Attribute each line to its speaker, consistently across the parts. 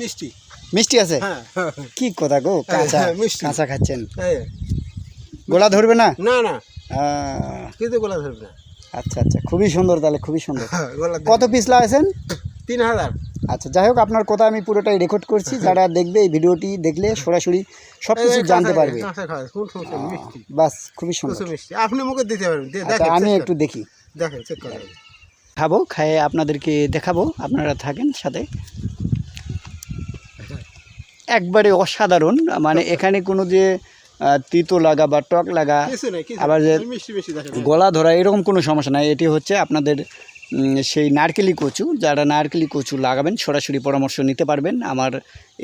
Speaker 1: মিষ্টি।
Speaker 2: মিষ্টি আছে?
Speaker 1: হ্যাঁ।
Speaker 2: কি কথা গো কাঁচা
Speaker 1: হ্যাঁ,
Speaker 2: কাঁচা খাচ্ছেন। গোলা ধরবে না?
Speaker 1: না না। কিন্তু গোলা ধরবে না।
Speaker 2: আচ্ছা আচ্ছা খুবই সুন্দর তাহলে খুবই সুন্দর।
Speaker 1: হ্যাঁ,
Speaker 2: কত পিস লাগাইছেন?
Speaker 1: তিন হাজার।
Speaker 2: আচ্ছা যাই হোক আপনার কথা আমি পুরোটাই রেকর্ড করছি। যারা দেখবে এই ভিডিওটি দেখলে সরাসরি সব কিছু জানতে পারবে। বাস খুবই সুন্দর।
Speaker 1: আপনি মুখে দিতে পারবেন
Speaker 2: আচ্ছা আমি একটু দেখি।
Speaker 1: দেখেন চেক
Speaker 2: খাব খাইয়ে আপনাদেরকে দেখাবো আপনারা থাকেন সাথে। একবারে অসাধারণ। মানে এখানে কোনো যে তিতো লাগা বা টক লাগা আবার যে গলা ধরা এরকম কোনো সমস্যা নাই। এটি হচ্ছে আপনাদের সেই নারকেলি কচু। যারা নারকেলি কচু লাগাবেন সরাসরি পরামর্শ নিতে পারবেন। আমার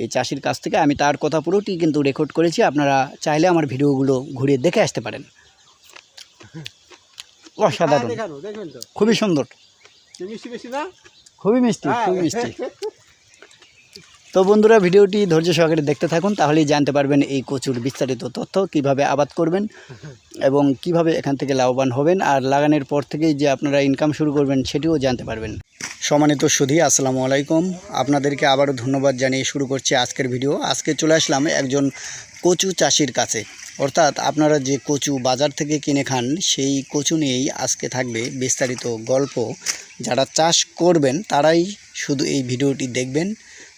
Speaker 2: এই চাষির কাছ থেকে আমি তার কথা পুরোটি কিন্তু রেকর্ড করেছি। আপনারা চাইলে আমার ভিডিওগুলো ঘুরিয়ে দেখে আসতে পারেন। অসাধারণ।
Speaker 1: হ্যাঁ,
Speaker 2: খুবই সুন্দর।
Speaker 1: যে মিষ্টি
Speaker 2: খুবই মিষ্টি
Speaker 1: হ্যাঁ।
Speaker 2: খুবই মিষ্টি। তো বন্ধুরা, ভিডিওটি ধৈর্য সহকারে দেখতে থাকুন, তাহলেই জানতে পারবেন এই কচুর বিস্তারিত তথ্য কীভাবে আবাদ করবেন এবং কীভাবে এখান থেকে লাভবান হবেন, আর লাগানোর পর থেকেই যে আপনারা ইনকাম শুরু করবেন সেটিও জানতে পারবেন। সম্মানিত সুধী, আসসালামু আলাইকুম। আপনাদেরকে আবারও ধন্যবাদ জানিয়ে শুরু করছি আজকের ভিডিও। আজকে চলে আসলাম একজন কচু চাষির কাছে। অর্থাৎ আপনারা যে কচু বাজার থেকে কিনে খান, সেই কচু নিয়েই আজকে থাকবে বিস্তারিত গল্প। যারা চাষ করবেন, তারাই শুধু এই ভিডিওটি দেখবেন।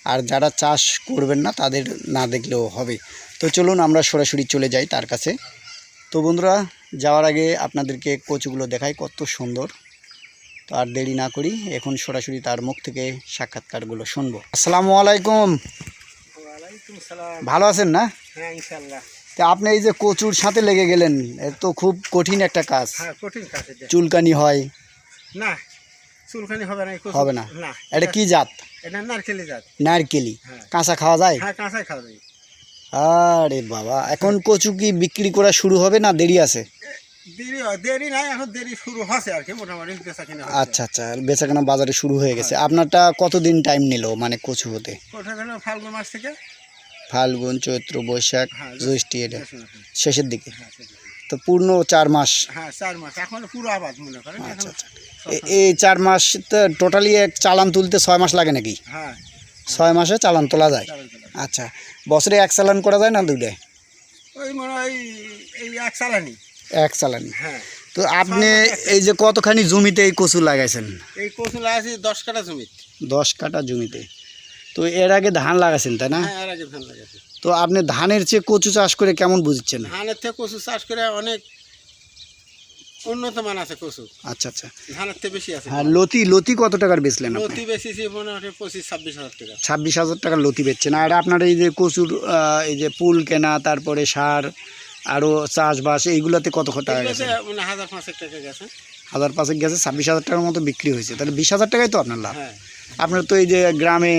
Speaker 2: আর যারা চাষ করবেন না তাদের না দেখলেও হবে। তো চলুন আমরা সরাসরি চলে যাই তার কাছে। তো বন্ধুরা যাওয়ার আগে আপনাদেরকে কচুগুলো দেখাই কত সুন্দর। তো আর দেরি না করি এখন সরাসরি তার মুখ থেকে সাক্ষাৎকারগুলো শুনব। আসসালামু আলাইকুম। ভালো আছেন না?
Speaker 1: হ্যাঁ
Speaker 2: তা আপনি এই যে কচুর সাথে লেগে গেলেন এ তো খুব কঠিন একটা কাজ।
Speaker 1: হ্যাঁ
Speaker 2: চুলকানি হয়।
Speaker 1: না চুলখানি হবে না
Speaker 2: হবে না।
Speaker 1: না।
Speaker 2: এটা কি জাত?
Speaker 1: এটা নারকেলি জাত।
Speaker 2: নারকেলি।
Speaker 1: হ্যাঁ।
Speaker 2: কাঁচা খাওয়া যায়?
Speaker 1: হ্যাঁ কাঁচাই খাওয়া যায়।
Speaker 2: আরে বাবা এখন কচু কি বিক্রি করা শুরু হবে না দেরি আছে?
Speaker 1: দেরি দেরি নাই এখন দেরি শুরু হচ্ছে আর কি মোটামুটি বেচা
Speaker 2: আচ্ছা আচ্ছা বেচাকেনা বাজারে শুরু হয়ে গেছে। আপনারটা কতদিন টাইম নিল মানে কচু হতে?
Speaker 1: ফাল্গুন মাস থেকে।
Speaker 2: ফাল্গুন চৈত্র বৈশাখ
Speaker 1: হ্যাঁ,
Speaker 2: জ্যৈষ্ঠী এটা শেষের দিকে।
Speaker 1: হ্যাঁ, শেষ মাসে।
Speaker 2: তো পূর্ণ চার মাস।
Speaker 1: হ্যাঁ চার মাস। এখন পুরো আবাদ মনে করেন
Speaker 2: আচ্ছা আচ্ছা। এই চার মাস টোটালি এক চালান তুলতে ছয় মাস লাগে নাকি?
Speaker 1: হ্যাঁ।
Speaker 2: ছয় মাসে চালান তোলা যায়। আচ্ছা। বছরে এক চালান করা যায় না দুটায়
Speaker 1: ওই মনে হয় এই এক চালানি।
Speaker 2: এক চালানি।
Speaker 1: হ্যাঁ।
Speaker 2: তো আপনি এই যে কতখানি জমিতে এই কচু লাগাইছেন?
Speaker 1: এই কচু লাগাইছি দশ কাটা জমি
Speaker 2: দশ কাটা জমিতে। তো এর আগে ধান লাগাছেন তাই না?
Speaker 1: হ্যাঁ এর আগে ধান লাগাইছি।
Speaker 2: তো আপনি ধানের চেয়ে কচু চাষ করে কেমন বুঝছেন?
Speaker 1: ধানের থেকে কচু চাষ করে অনেক উন্নত মান আছে কচু
Speaker 2: আচ্ছা আচ্ছা।
Speaker 1: ধানের থেকে বেশি আছে।
Speaker 2: হ্যাঁ লতি লতি কত টাকার বেচলেন আপনি?
Speaker 1: নতি মনে হয় পঁচিশ ছাব্বিশ হাজার টাকা।
Speaker 2: ছাব্বিশ হাজার টাকার লতি বেচছেন। আর আপনার এই যে কচুর এই যে পুল কেনা তারপরে সার আরও চাষবাস এইগুলাতে কত টাকা গেছে?
Speaker 1: মানে হাজার পাঁচেক টাকা গেছে।
Speaker 2: হাজার পাঁচেক গেছে ছাব্বিশ হাজার টাকার মতো বিক্রি হয়েছে। তাহলে বিশ হাজার টাকাই তো আপনার লাভ।
Speaker 1: হ্যাঁ।
Speaker 2: আপনার তো এই যে গ্রামে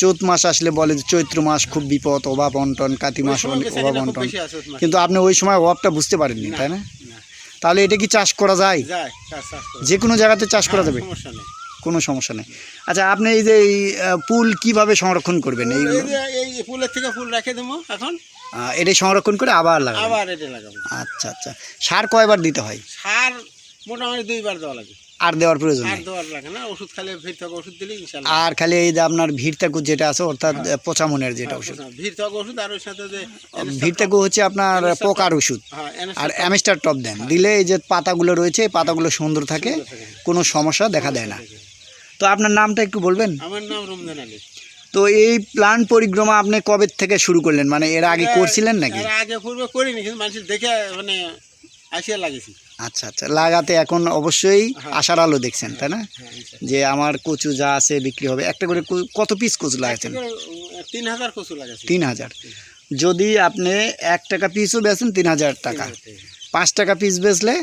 Speaker 2: চৈত মাস আসলে বলে যে চৈত্র মাস খুব বিপদ অভাব অন্টন কাতি মাস অভাব অন্টন। কিন্তু আপনি ওই সময় অভাবটা বুঝতে পারেননি তাই না। তাহলে এটা কি চাষ করা যায়। যে কোনো জায়গাতে চাষ করা যাবে? কোনো সমস্যা নেই। আচ্ছা আপনি এই যে এই পুল কীভাবে সংরক্ষণ করবেন?
Speaker 1: এই ফুলের থেকে ফুল রেখে দেবো এখন।
Speaker 2: এটাই সংরক্ষণ করে আবার লাগাবো
Speaker 1: আবার এটা লাগাবো।
Speaker 2: আচ্ছা আচ্ছা। সার কয়বার দিতে হয়?
Speaker 1: সার মোটামুটি দুইবার দেওয়া লাগে।
Speaker 2: আর দেওয়ার প্রয়োজন
Speaker 1: আর
Speaker 2: নেই।
Speaker 1: খালি
Speaker 2: আর এই যে আপনার ভিড়তাকু যেটা আছে অর্থাৎ পচামনের যেটা ওষুধ।
Speaker 1: ভিড় থেকে ওষুধ
Speaker 2: ভিড়তাকু হচ্ছে আপনার পোকার ওষুধ।
Speaker 1: হ্যাঁ
Speaker 2: আর অ্যামিস্টার টপ দেন। দিলে এই যে পাতাগুলো রয়েছে এই পাতাগুলো সুন্দর থাকে কোনো সমস্যা দেখা দেয় না। তো আপনার নামটা একটু বলবেন?
Speaker 1: আমার নাম রমজান আলী।
Speaker 2: তো এই প্ল্যান পরিক্রমা আপনি কবে থেকে শুরু করলেন? মানে এর আগে করছিলেন নাকি?
Speaker 1: আগে পূর্বে করিনি কিন্তু মানুষ দেখে মানে আসিয়া লাগেছি
Speaker 2: আচ্ছা আচ্ছা। লাগাতে এখন অবশ্যই
Speaker 1: হ্যাঁ।
Speaker 2: আশার আলো দেখছেন তাই না?
Speaker 1: হ্যাঁ
Speaker 2: যে আমার কচু যা আছে বিক্রি হবে একটা করে কত পিস কচু লাগাচ্ছেন?
Speaker 1: তিন হাজার কচু
Speaker 2: তিন হাজার। যদি আপনি এক টাকা পিসও বেচেন তিন হাজার টাকা। পাঁচ টাকা পিস বেচলে?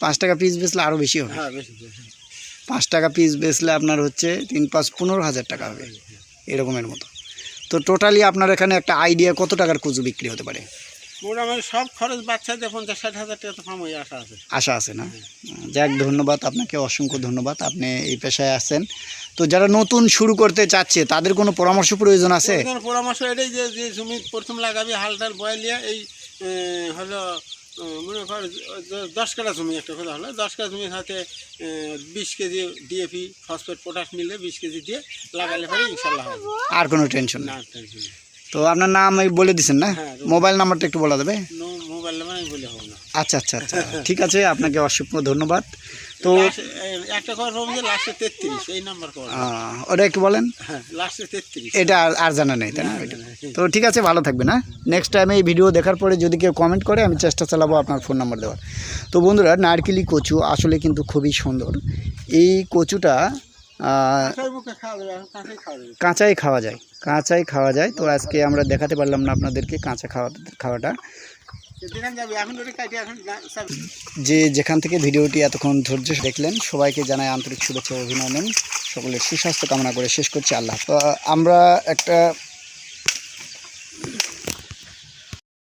Speaker 2: পাঁচ টাকা পিস বেচলে আরও বেশি হবে?
Speaker 1: হ্যাঁ।
Speaker 2: পাঁচ টাকা পিস বেচলে আপনার হচ্ছে তিন পাঁচ পনেরো হাজার টাকা হবে। এরকমের মতো। তো টোটালি আপনার এখানে একটা আইডিয়া কত টাকার কচু বিক্রি হতে পারে?
Speaker 1: মোটামুটি সব খরচ বাচ্চাদের পঞ্চাশ ষাট হাজার টাকা তো আশা আছে।
Speaker 2: আশা আছে না? যাক ধন্যবাদ আপনাকে অসংখ্য ধন্যবাদ। আপনি এই পেশায় আছেন তো যারা নতুন শুরু করতে চাচ্ছে তাদের কোনো পরামর্শ প্রয়োজন আছে?
Speaker 1: পরামর্শ এটাই যে যে জমি প্রথম লাগাবি হাল টাল বয়ালিয়া এই হলো মনে কর দশ কাঠা জমি একটা কথা হলো। দশ কাঠা জমির হাতে বিশ কেজি ডিএপি ফসফেট পটাশ মিলে বিশ কেজি দিয়ে লাগালে পরে ইনশাল্লাহ হবে।
Speaker 2: আর কোনো টেনশন
Speaker 1: না টেনশন।
Speaker 2: তো আপনার নাম এই বলে দিচ্ছেন না?
Speaker 1: হ্যাঁ,
Speaker 2: মোবাইল নাম্বারটা একটু বলা দেবে?
Speaker 1: মোবাইল নাম্বার আমি বলে হবে না।
Speaker 2: আচ্ছা আচ্ছা আচ্ছা। ঠিক আছে আপনাকে অসংখ্য ধন্যবাদ। তো
Speaker 1: একটা খবর পাবো যে লাস্টে তেত্রিশ এই নাম্বার খবর
Speaker 2: ওটা একটু বলেন।
Speaker 1: হ্যাঁ লাস্টে তেত্রিশ।
Speaker 2: এটা আর আর জানা নেই তাই না?
Speaker 1: না।
Speaker 2: তো ঠিক আছে ভালো থাকবে না নেক্সট টাইমে এই ভিডিও দেখার পরে যদি কেউ কমেন্ট করে আমি চেষ্টা চালাবো আপনার ফোন নাম্বার দেওয়ার। তো বন্ধুরা নারকেলি কচু আসলে কিন্তু খুবই সুন্দর। এই কচুটা
Speaker 1: কাঁচাই খাওয়া
Speaker 2: যায় কাঁচাই খাওয়া যায়। তো আজকে আমরা দেখাতে পারলাম না আপনাদেরকে কাঁচা খাওয়া খাওয়াটা।
Speaker 1: যা-
Speaker 2: যেখান থেকে ভিডিওটি এতক্ষণ ধৈর্য দেখলেন সবাইকে জানাই আন্তরিক শুভেচ্ছা অভিনন্দন। সকলের সুস্বাস্থ্য কামনা করে শেষ করছি। আল্লাহ তো আমরা একটা